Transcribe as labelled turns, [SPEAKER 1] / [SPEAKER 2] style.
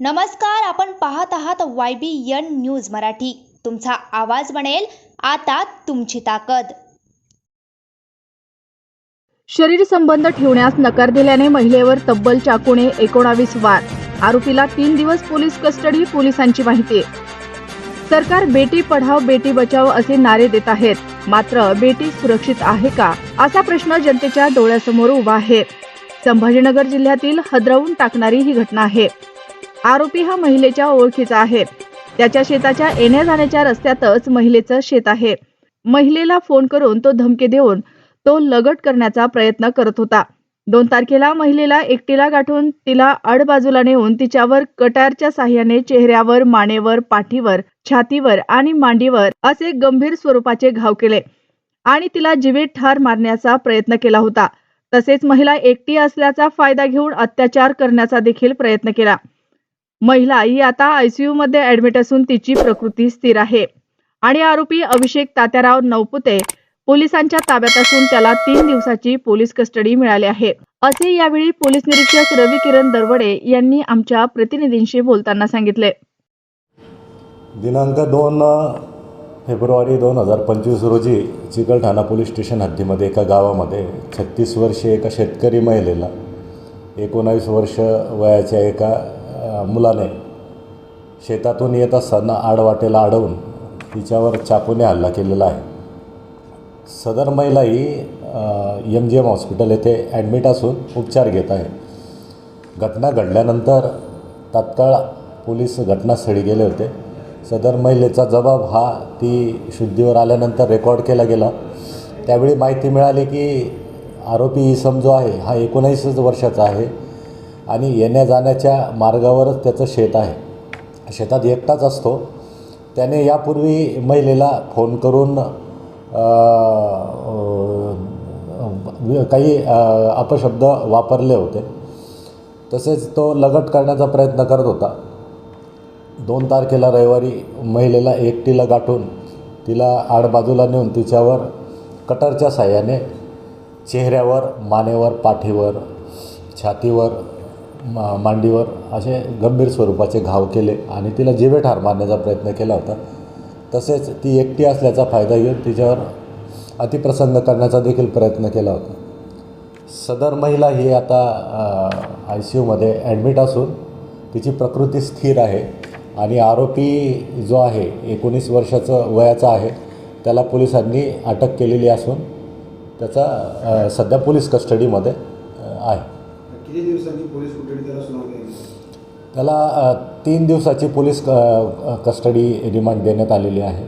[SPEAKER 1] नमस्कार आपण पाहत आहात Y B N news Marathi. तुमचा आवाज बनेल आता तुमची ताकद.
[SPEAKER 2] शरीर संबंध ठेवण्यास नकार दिल्याने महिलेवर तब्बल चाकूने एकोणावीस वार. आरोपीला तीन दिवस पोलीस कस्टडी पोलिसांची माहिती. सरकार बेटी पढाव बेटी बचाव असे नारे देत आहेत. मात्र बेटी सुरक्षित आहे का? असा प्रश्न जनतेच्या डोळ्यासमोर उभा आहे. संभाजीनगर जिल्ह्यातील हदरवून टाकणारी ही घटना आहे. आरोपी हा महिलेच्या ओळखीचा आहे. त्याच्या शेताच्या येण्या जाण्याच्या रस्त्यातच महिलेचं शेत आहे. महिलेला फोन करून तो धमकी देऊन तो लगट करण्याचा प्रयत्न करत होता. दोन तारखेला महिलेला एकटीला गाठून तिला आडबाजूला नेऊन तिच्यावर कटारच्या साह्याने चेहऱ्यावर मानेवर पाठीवर छातीवर आणि मांडीवर असे गंभीर स्वरूपाचे घाव केले आणि तिला जीवित ठार मारण्याचा प्रयत्न केला होता. तसेच महिला एकटी असल्याचा फायदा घेऊन अत्याचार करण्याचा देखील प्रयत्न केला. महिला ही आता आयसीयू मध्ये ऍडमिट असून तिची प्रकृती स्थिर आहे. आणि आरोपी अभिषेक तात्याराव नवपुते पोलिसांच्या ताब्यात असून त्याला तीन दिवसाची पोलीस कस्टडी मिळाली आहे. असे यावेळी पोलीस निरीक्षक रवी किरण दरवडे यांनी आमच्या प्रतिनिधींशी बोलताना सांगितले.
[SPEAKER 3] दिनांक दोन फेब्रुवारी दोन हजार पंचवीस रोजी चिकलठाणा पोलीस स्टेशन हद्दीमध्ये एका गावामध्ये छत्तीस वर्षीय एका शेतकरी महिलेला एकोणावीस वर्ष वयाच्या एका मुलाने शेतातून येत असताना आडवाटेला अडवून तिच्यावर चाकूने हल्ला केलेला आहे. सदर महिला ही एम जी एम हॉस्पिटल येथे ॲडमिट असून उपचार घेत आहे. घटना घडल्यानंतर तात्काळ पोलीस घटनास्थळी गेले होते. सदर महिलेचा जबाब हा ती शुद्धीवर आल्यानंतर रेकॉर्ड केला गेला. त्यावेळी माहिती मिळाली की आरोपी इसम जो आहे हा एकोणीसच वर्षाचा आहे. आणि येण्या जाण्याच्या मार्गावरच त्याचं शेत आहे. शेतात एकटाच असतो. त्याने यापूर्वी महिलेला फोन करून काही अपशब्द वापरले होते. तसेच तो लगट करण्याचा प्रयत्न करत होता. दोन तारखेला रविवारी महिलेला एकटीला गाठून तिला आडबाजूला नेऊन तिच्यावर कटरच्या साह्याने चेहऱ्यावर मानेवर पाठीवर छातीवर मा मांडीवर असे गंभीर स्वरूपाचे घाव केले आणि तिला जिवे ठार मारण्याचा प्रयत्न केला होता. तसेच ती एकटी असल्याचा फायदा घेऊन तिच्यावर अतिप्रसंग करण्याचा देखील प्रयत्न केला होता. सदर महिला ही आता आय सी यूमध्ये ॲडमिट असून तिची प्रकृती स्थिर आहे आणि आरोपी जो आहे एकोणीस वर्षाचं वयाचा आहे त्याला पोलिसांनी अटक केलेली असून त्याचा सध्या पोलीस कस्टडीमध्ये आहे.
[SPEAKER 4] किती दिवसांची पोलीस कोठडी त्याला सुनावली
[SPEAKER 3] त्याला तीन दिवसाची पोलीस क कस्टडी रिमांड देण्यात आलेली आहे.